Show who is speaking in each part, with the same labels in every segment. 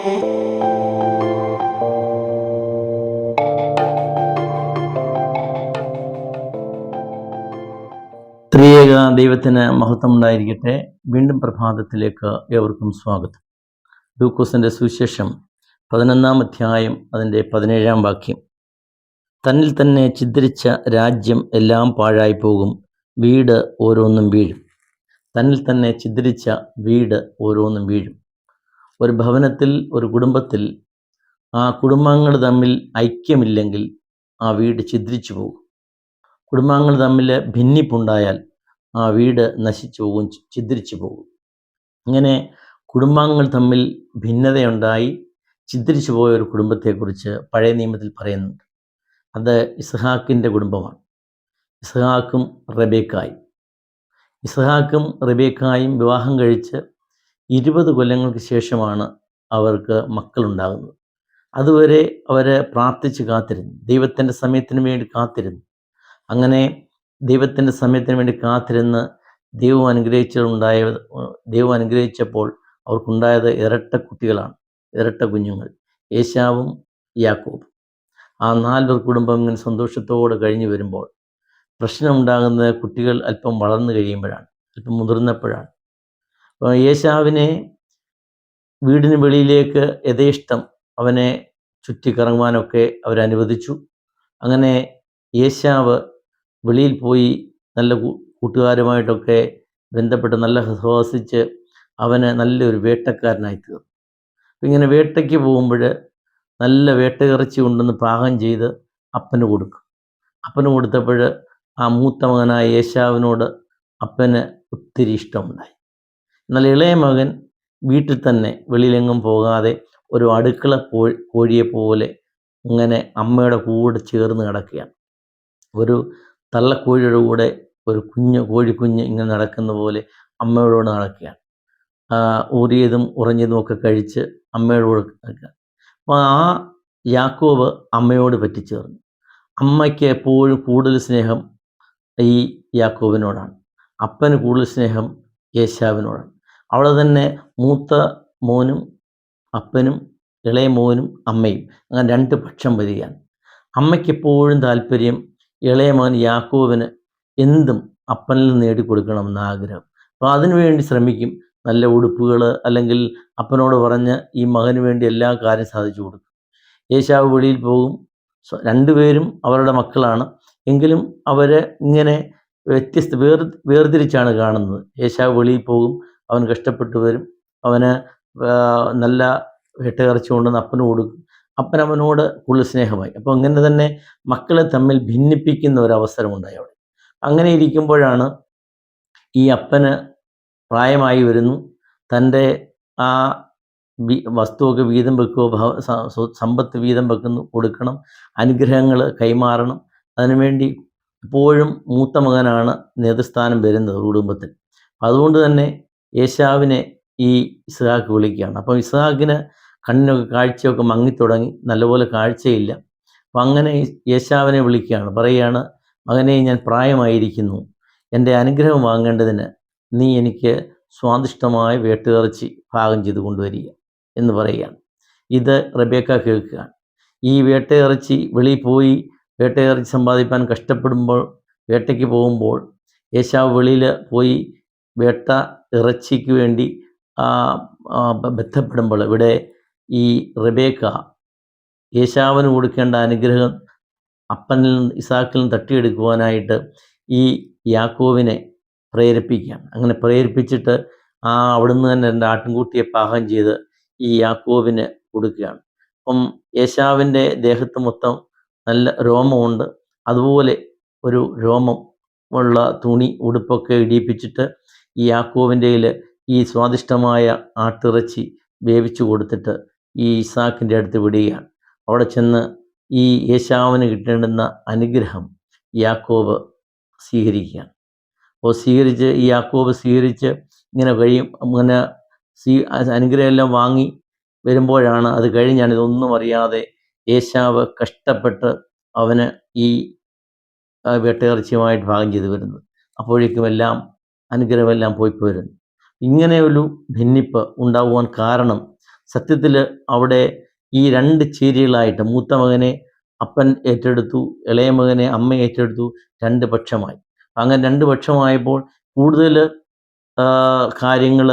Speaker 1: ത്രിയേക ദൈവത്തിന് മഹത്വം ഉണ്ടായിരിക്കട്ടെ വീണ്ടും പ്രഭാതത്തിലേക്ക് ഏവർക്കും സ്വാഗതം. ലൂക്കോസിന്റെ സുവിശേഷം പതിനൊന്നാം അധ്യായം അതിന്റെ പതിനേഴാം വാക്യം. തന്നിൽ തന്നെ ചിദ്രിച്ച രാജ്യം എല്ലാം പാഴായി പോകും വീട് ഓരോന്നും വീഴും. തന്നിൽ തന്നെ ചിദ്രിച്ച വീട് ഓരോന്നും വീഴും. ഒരു ഭവനത്തിൽ ഒരു കുടുംബത്തിൽ ആ കുടുംബാംഗങ്ങൾ തമ്മിൽ ഐക്യമില്ലെങ്കിൽ ആ വീട് ഛിദ്രിച്ചു പോകും. കുടുംബാംഗങ്ങൾ തമ്മിൽ ഭിന്നിപ്പുണ്ടായാൽ ആ വീട് നശിച്ചു പോകും ഛിദ്രിച്ചു പോകും. ഇങ്ങനെ കുടുംബാംഗങ്ങൾ തമ്മിൽ ഭിന്നതയുണ്ടായി ഛിദ്രിച്ചു പോയ ഒരു കുടുംബത്തെക്കുറിച്ച് പഴയ നിയമത്തിൽ പറയുന്നുണ്ട്. അത് ഇസ്ഹാക്കിന്റെ കുടുംബമാണ്. ഇസ്ഹാക്കും റബേക്കായും. ഇസ്ഹാക്കും റബേക്കായും വിവാഹം കഴിച്ച് ഇരുപത് കൊല്ലങ്ങൾക്ക് ശേഷമാണ് അവർക്ക് മക്കളുണ്ടാകുന്നത്. അതുവരെ അവർ പ്രാർത്ഥിച്ച് കാത്തിരുന്നു. ദൈവത്തിന്റെ സമയത്തിന് വേണ്ടി കാത്തിരുന്നു. അങ്ങനെ ദൈവത്തിന്റെ സമയത്തിന് വേണ്ടി കാത്തിരുന്ന് ദൈവം അനുഗ്രഹിച്ചുണ്ടായ ദൈവം അനുഗ്രഹിച്ചപ്പോൾ അവർക്കുണ്ടായത് ഇരട്ട കുട്ടികളാണ്. ഇരട്ട കുഞ്ഞുങ്ങൾ. യേശാവും യാക്കോബും. ആ നാല് കുടുംബം ഇങ്ങനെ സന്തോഷത്തോടെ കഴിഞ്ഞു വരുമ്പോൾ പ്രശ്നമുണ്ടാകുന്നത് കുട്ടികൾ അല്പം വളർന്നു കഴിയുമ്പോഴാണ്. അല്പം മുതിർന്നപ്പോഴാണ്. യേശാവിനെ വീടിന് വെളിയിലേക്ക് യഥേഷ്ടം അവനെ ചുറ്റിക്കറങ്ങുവാനൊക്കെ അവരനുവദിച്ചു. അങ്ങനെ യേശാവ് വെളിയിൽ പോയി നല്ല കൂട്ടുകാരുമായിട്ടൊക്കെ ബന്ധപ്പെട്ട് നല്ല സഹവസിച്ച് അവന് നല്ലൊരു വേട്ടക്കാരനായി തീർന്നു. ഇങ്ങനെ വേട്ടയ്ക്ക് പോകുമ്പോൾ നല്ല വേട്ടയിറച്ചി കൊണ്ടുവന്ന് പാകം ചെയ്ത് അപ്പന് കൊടുക്കും. അപ്പന് കൊടുത്തപ്പോൾ ആ മൂത്ത മകനായ യേശാവിനോട് അപ്പന് ഒത്തിരി ഇഷ്ടമുണ്ടായി. എന്നാൽ ഇളയ മകൻ വീട്ടിൽ തന്നെ വെളിയിലെങ്ങും പോകാതെ ഒരു അടുക്കള കോഴിയെ കോഴിയെപ്പോലെ ഇങ്ങനെ അമ്മയുടെ കൂടെ ചേർന്ന് കിടക്കുകയാണ് ഒരു തള്ളക്കോഴിയുടെ കൂടെ ഒരു കുഞ്ഞ് കോഴിക്കുഞ്ഞ് ഇങ്ങനെ നടക്കുന്ന പോലെ അമ്മയോട് നടക്കുകയാണ്. ഊറിയതും ഉറഞ്ഞതും ഒക്കെ കഴിച്ച് അമ്മയോട് നടക്കുക അപ്പോൾ ആ യാക്കോബ് അമ്മയോട് പറ്റിച്ചേർന്നു. അമ്മയ്ക്ക് എപ്പോഴും കൂടുതൽ സ്നേഹം ഈ യാക്കോബിനോടാണ്. അപ്പന് കൂടുതൽ സ്നേഹം യേശാവിനോടാണ് അവിടെ തന്നെ മൂത്ത മോനും അപ്പനും ഇളയ മോനും അമ്മയും. അങ്ങനെ രണ്ട് പക്ഷം വരികയാണ്. അമ്മയ്ക്കെപ്പോഴും താല്പര്യം ഇളയ മകൻ യാക്കോവിന് എന്തും അപ്പനിൽ നിന്ന് നേടിക്കൊടുക്കണമെന്ന് ആഗ്രഹം. അപ്പോൾ അതിനുവേണ്ടി ശ്രമിക്കും. നല്ല ഉടുപ്പുകൾ അല്ലെങ്കിൽ അപ്പനോട് പറഞ്ഞ് ഈ മകന് വേണ്ടി എല്ലാ കാര്യം സാധിച്ചു കൊടുക്കും. യേശാവ് വെളിയിൽ പോകും. രണ്ടുപേരും അവരുടെ മക്കളാണ്. എങ്കിലും അവരെ ഇങ്ങനെ വ്യത്യസ്ത വേർ വേർതിരിച്ചാണ് കാണുന്നത്. യേശാവ് വെളിയിൽ പോകും. അവൻ കഷ്ടപ്പെട്ടു വരും. അവന് നല്ല വേട്ടയിറച്ചി കൊണ്ടുവന്ന് അപ്പന് കൊടുക്കും അപ്പൻ അവനോട് കൂടുതൽ സ്നേഹമായി. അപ്പോൾ അങ്ങനെ തന്നെ മക്കളെ തമ്മിൽ ഭിന്നിപ്പിക്കുന്ന ഒരു അവസരമുണ്ടായി അവിടെ. അങ്ങനെ ഇരിക്കുമ്പോഴാണ് ഈ അപ്പന് പ്രായമായി വരുന്നു. തന്റെ ആ വസ്തുവൊക്കെ വീതം വെക്കുകയോ സമ്പത്ത് വീതം വെക്കുന്നു കൊടുക്കണം. അനുഗ്രഹങ്ങൾ കൈമാറണം. അതിനുവേണ്ടി എപ്പോഴും മൂത്ത മകനാണ് നേതൃസ്ഥാനം വരുന്നത് കുടുംബത്തിൽ. അതുകൊണ്ട് തന്നെ യേശാവിനെ ഈ ഇസ്ഹാക്ക് വിളിക്കുകയാണ്. അപ്പോൾ ഇസ്ഹാക്കിന് കണ്ണിനൊക്കെ കാഴ്ചയൊക്കെ മങ്ങിത്തുടങ്ങി. നല്ലപോലെ കാഴ്ചയില്ല. അപ്പം അങ്ങനെ യേശാവിനെ വിളിക്കുകയാണ്. പറയുകയാണ് മകനെ ഞാൻ പ്രായമായിരിക്കുന്നു. എന്റെ അനുഗ്രഹം വാങ്ങേണ്ടതിന് നീ എനിക്ക് സ്വാദിഷ്ടമായ വേട്ടുകറച്ചി പാകം ചെയ്ത് കൊണ്ടുവരിക എന്ന് പറയുകയാണ്. ഇത് റബേക്ക കേൾക്കുകയാണ്. ഈ വേട്ടയിറച്ചി വെളിയിൽ പോയി വേട്ടയിറച്ചി സമ്പാദിക്കാൻ കഷ്ടപ്പെടുമ്പോൾ വേട്ടയ്ക്ക് പോകുമ്പോൾ യേശാവ് വെളിയിൽ പോയി വേട്ട ഇറച്ചിക്ക് വേണ്ടി ബന്ധപ്പെടുമ്പോൾ ഇവിടെ ഈ റിബേക്ക യേശാവിന് കൊടുക്കേണ്ട അനുഗ്രഹം അപ്പനിൽ നിന്ന് ഇസാക്കിൽ നിന്ന് തട്ടിയെടുക്കുവാനായിട്ട് ഈ യാക്കോവിനെ പ്രേരിപ്പിക്കുകയാണ് അങ്ങനെ പ്രേരിപ്പിച്ചിട്ട് ആ അവിടുന്ന് തന്നെ എന്റെ ആട്ടിൻകുട്ടിയെ പാകം ചെയ്ത് ഈ യാക്കോവിന് കൊടുക്കുകയാണ്. അപ്പം യേശാവിന്റെ ദേഹത്ത് മൊത്തം നല്ല രോമമുണ്ട്. അതുപോലെ ഒരു രോമം ഉള്ള തുണി ഉടുപ്പൊക്കെ ഇടിയിപ്പിച്ചിട്ട് ഈ യാക്കോവിന്റെയിൽ ഈ സ്വാദിഷ്ടമായ ആട്ടിറച്ചി വേവിച്ചു കൊടുത്തിട്ട് ഈ ഇസാക്കിന്റെ അടുത്ത് വിടുകയാണ്. അവിടെ ചെന്ന് ഈ യേശാവിന് കിട്ടേണ്ടുന്ന അനുഗ്രഹം യാക്കോബ് സ്വീകരിക്കുകയാണ്. അപ്പോൾ സ്വീകരിച്ച് ഈ യാക്കോബ് സ്വീകരിച്ച് ഇങ്ങനെ കഴിയും ഇങ്ങനെ സ്വീ അനുഗ്രഹമെല്ലാം വാങ്ങി വരുമ്പോഴാണ് അത് കഴിഞ്ഞാണ് ഇതൊന്നും അറിയാതെ യേശാവ് കഷ്ടപ്പെട്ട് അവന് ഈ വെട്ടയിറച്ചിയുമായിട്ട് ഭാഗം ചെയ്ത് വരുന്നത്. അപ്പോഴേക്കും എല്ലാം അനുഗ്രഹമെല്ലാം പോയി പോരുന്നു. ഇങ്ങനെയൊരു ഭിന്നിപ്പ് ഉണ്ടാകുവാൻ കാരണം സത്യത്തിൽ അവിടെ ഈ രണ്ട് ചേരികളായിട്ട് മൂത്ത മകനെ അപ്പൻ ഏറ്റെടുത്തു ഇളയ മകനെ അമ്മ ഏറ്റെടുത്തു രണ്ട് പക്ഷമായി. അങ്ങനെ രണ്ട് പക്ഷമായപ്പോൾ കൂടുതൽ കാര്യങ്ങൾ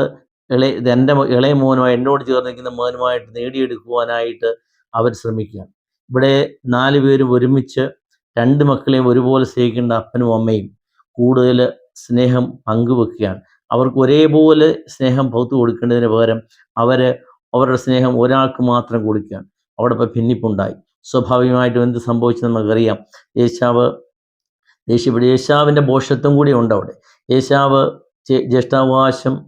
Speaker 1: ഇളയ എന്റെ ഇളയ മോനുമായി എന്നോട് ചേർന്നിരിക്കുന്ന മോനുമായിട്ട് നേടിയെടുക്കുവാനായിട്ട് അവർ ശ്രമിക്കുകയാണ്. ഇവിടെ നാല് പേരും ഒരുമിച്ച് രണ്ട് മക്കളെയും ഒരുപോലെ സ്നേഹിക്കേണ്ട അപ്പനും അമ്മയും കൂടുതൽ സ്നേഹം പങ്കുവെക്കുകയാണ്. അവർക്ക് ഒരേപോലെ സ്നേഹം പൗത്തു കൊടുക്കേണ്ടതിന് പകരം അവർ അവരുടെ സ്നേഹം ഒരാൾക്ക് മാത്രം കൊടുക്കുകയാണ്. അവിടെ ഇപ്പോൾ ഭിന്നിപ്പുണ്ടായി. സ്വാഭാവികമായിട്ടും എന്ത് സംഭവിച്ചു നമുക്കറിയാം. യേശാവ് യേശുവിടെ യേശാവിന്റെ ബോഷത്വം കൂടി ഉണ്ട് അവിടെ. യേശാവ് ജ്യേഷ്ഠാവകാശം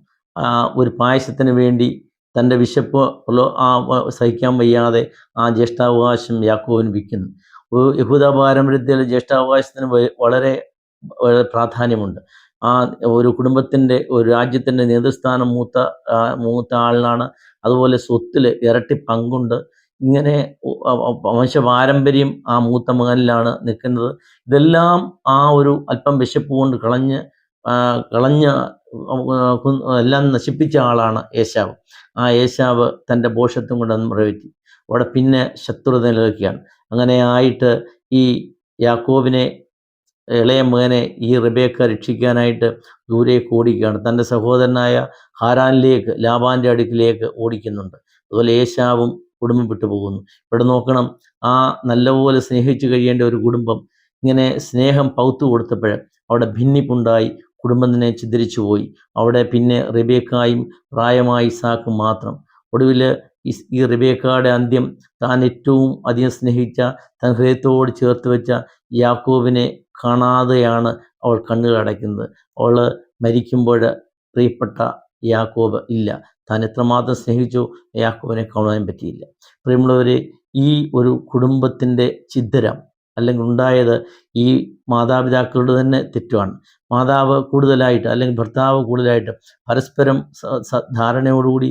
Speaker 1: ഒരു പായസത്തിന് വേണ്ടി തന്റെ വിശപ്പ് ആ സഹിക്കാൻ വയ്യാതെ ആ ജ്യേഷ്ഠാവകാശം യാക്കോവിന് വിൽക്കുന്നു. യഹൂദ പാരമ്പര്യത്തിൽ ജ്യേഷ്ഠാവകാശത്തിന് വളരെ പ്രാധാന്യമുണ്ട്. ആ ഒരു കുടുംബത്തിന്റെ ഒരു രാജ്യത്തിന്റെ നേതൃസ്ഥാനം മൂത്ത മൂത്ത ആളിനാണ്. അതുപോലെ സ്വത്തിൽ ഇരട്ടി പങ്കുണ്ട്. ഇങ്ങനെ വംശപാരമ്പര്യം ആ മൂത്ത മകനിലാണ് നിൽക്കുന്നത്. ഇതെല്ലാം ആ ഒരു അല്പം വിശപ്പ് കൊണ്ട് കളഞ്ഞ് കളഞ്ഞ എല്ലാം നശിപ്പിച്ച ആളാണ് ഏശാവ്. ആ ഏശാവ് തന്റെ ബോഷത്വം കൊണ്ട് നിറവേറ്റി അവിടെ പിന്നെ ശത്രുത നിലനിൽക്കുകയാണ്. അങ്ങനെ ആയിട്ട് ഈ യാക്കോബിനെ ഇളയ മകനെ ഈ റിബേക്ക രക്ഷിക്കാനായിട്ട് ദൂരേക്ക് ഓടിക്കുകയാണ്. തന്റെ സഹോദരനായ ഹാരാനിലേക്ക് ലാബാന്റെ അടുക്കിലേക്ക് ഓടിക്കുന്നുണ്ട്. അതുപോലെ ഏശാവും കുടുംബം വിട്ടു പോകുന്നു ഇവിടെ നോക്കണം ആ നല്ലപോലെ സ്നേഹിച്ചു കഴിയേണ്ട ഒരു കുടുംബം ഇങ്ങനെ സ്നേഹം പൗത്തു കൊടുത്തപ്പോൾ അവിടെ ഭിന്നിപ്പുണ്ടായി കുടുംബം തന്നെ ചിതറിച്ചു പോയി അവിടെ പിന്നെ റിബേക്കായും പ്രായമായി സാക്കും മാത്രം. ഒടുവിൽ ഈ റിബേക്കാടെ അന്ത്യം താൻ ഏറ്റവും അധികം സ്നേഹിച്ച തൻ ഹൃദയത്തോട് ചേർത്ത് വെച്ച യാക്കോബിനെ കാണാതെയാണ് അവൾ കണ്ണുകൾ അടയ്ക്കുന്നത്. അവൾ മരിക്കുമ്പോൾ പ്രിയപ്പെട്ട യാക്കോബ് ഇല്ല. താൻ എത്രമാത്രം സ്നേഹിച്ചു യാക്കോബിനെ കാണാൻ പറ്റിയില്ല. പ്രിയമുള്ളവരെ ഈ ഒരു കുടുംബത്തിന്റെ ചിദ്ധരം അല്ലെങ്കിൽ ഉണ്ടായത് ഈ മാതാപിതാക്കളുടെ തന്നെ തെറ്റുമാണ് മാതാവ് കൂടുതലായിട്ട് അല്ലെങ്കിൽ ഭർത്താവ് കൂടുതലായിട്ട് പരസ്പരം ധാരണയോടുകൂടി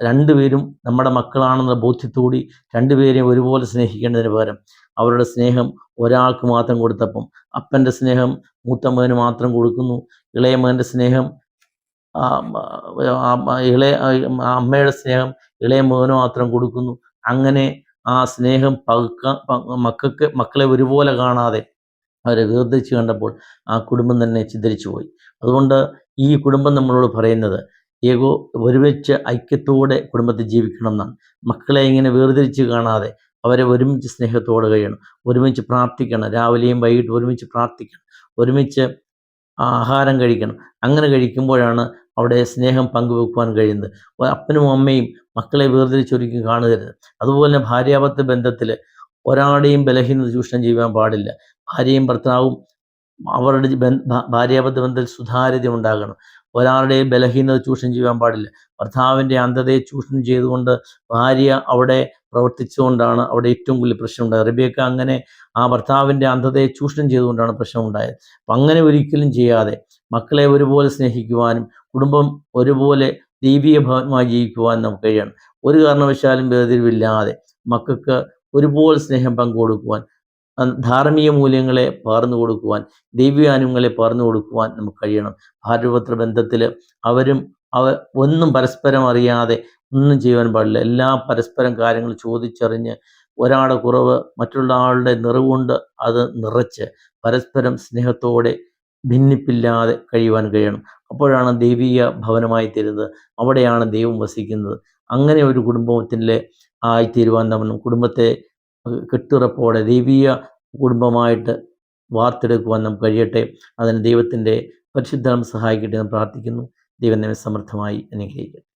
Speaker 1: രണ്ടുപേരും നമ്മുടെ മക്കളാണെന്ന ബോധ്യത്തോടി രണ്ടുപേരെയും ഒരുപോലെ സ്നേഹിക്കേണ്ടതിന് പകരം അവരുടെ സ്നേഹം ഒരാൾക്ക് മാത്രം കൊടുത്തപ്പം അപ്പന്റെ സ്നേഹം മൂത്ത മകന് മാത്രം കൊടുക്കുന്നു. ഇളയ മകന്റെ സ്നേഹം ഇളയ അമ്മയുടെ സ്നേഹം ഇളയ മകന് മാത്രം കൊടുക്കുന്നു. അങ്ങനെ ആ സ്നേഹം പകുക്ക മക്കൾക്ക് മക്കളെ ഒരുപോലെ കാണാതെ അവരെ വേർതിരിച്ച് കണ്ടപ്പോൾ ആ കുടുംബം തന്നെ ചിതറിച്ചു പോയി അതുകൊണ്ട് ഈ കുടുംബം നമ്മളോട് പറയുന്നത് ഏകോ ഒരുമിച്ച് ഐക്യത്തോടെ കുടുംബത്തിൽ ജീവിക്കണം എന്നാണ്. മക്കളെ ഇങ്ങനെ വേർതിരിച്ച് കാണാതെ അവരെ ഒരുമിച്ച് സ്നേഹത്തോടെ കഴിയണം. ഒരുമിച്ച് പ്രാർത്ഥിക്കണം. രാവിലെയും വൈകിട്ടും ഒരുമിച്ച് പ്രാർത്ഥിക്കണം. ഒരുമിച്ച് ആഹാരം കഴിക്കണം. അങ്ങനെ കഴിക്കുമ്പോഴാണ് അവിടെ സ്നേഹം പങ്കുവെക്കുവാൻ കഴിയുന്നത് അപ്പനും അമ്മയും മക്കളെ വേർതിരിച്ചൊരിക്കും കാണരുത് അതുപോലെ തന്നെ ഭാര്യാപത്ത ബന്ധത്തിൽ ഒരാളുടെയും ബലഹീനത ചൂഷണം ചെയ്യാൻ പാടില്ല. ഭാര്യയും ഭർത്താവും അവരുടെ ഭാര്യാബദ്ധ ബന്ധത്തിൽ സുതാര്യത ഉണ്ടാകണം. ഒരാളുടെയും ബലഹീനത ചൂഷണം ചെയ്യാൻ പാടില്ല. ഭർത്താവിന്റെ അന്ധതയെ ചൂഷണം ചെയ്തുകൊണ്ട് ഭാര്യ അവിടെ പ്രവർത്തിച്ചുകൊണ്ടാണ് അവിടെ ഏറ്റവും കൂടുതൽ പ്രശ്നം ഉണ്ടായത് റബിയക്ക അങ്ങനെ ആ ഭർത്താവിന്റെ അന്ധതയെ ചൂഷണം ചെയ്തുകൊണ്ടാണ് പ്രശ്നം ഉണ്ടായത് അപ്പം അങ്ങനെ ഒരിക്കലും ചെയ്യാതെ മക്കളെ ഒരുപോലെ സ്നേഹിക്കുവാനും കുടുംബം ഒരുപോലെ ദൈവീയ ഭവനമായി ജീവിക്കുവാനും നമുക്ക് കഴിയണം. ഒരു കാരണവശാലും വേർതിരിവില്ലാതെ മക്കൾക്ക് ഒരുപോലെ സ്നേഹം പങ്കുകൊടുക്കുവാൻ ധാർമ്മിക മൂല്യങ്ങളെ പകർന്നു കൊടുക്കുവാൻ ദൈവികാനുങ്ങളെ പകർന്നു കൊടുക്കുവാൻ നമുക്ക് കഴിയണം. ഭാരപത്ര ബന്ധത്തിൽ അവരും അവ ഒന്നും പരസ്പരം അറിയാതെ ഒന്നും ചെയ്യുവാൻ പാടില്ല. എല്ലാ പരസ്പരം കാര്യങ്ങൾ ചോദിച്ചറിഞ്ഞ് ഒരാളുടെ കുറവ് മറ്റുള്ള ആളുടെ നിറവുകൊണ്ട് അത് നിറച്ച് പരസ്പരം സ്നേഹത്തോടെ ഭിന്നിപ്പില്ലാതെ കഴിയുവാൻ കഴിയണം. അപ്പോഴാണ് ദൈവീയ ഭവനമായി തീരുന്നത്. അവിടെയാണ് ദൈവം വസിക്കുന്നത്. അങ്ങനെ ഒരു കുടുംബത്തിന്റെ ആയിത്തീരുവാൻ നമ്മൾ കുടുംബത്തെ കെട്ടുറപ്പോടെ ദൈവീയ കുടുംബമായിട്ട് വാർത്തെടുക്കുവാൻ നമുക്ക് കഴിയട്ടെ. അതിന് ദൈവത്തിന്റെ പരിശുദ്ധം സഹായിക്കട്ടെ എന്ന് പ്രാർത്ഥിക്കുന്നു. ദൈവം നമ്മെ സമൃദ്ധമായി അനുഗ്രഹിക്കട്ടെ.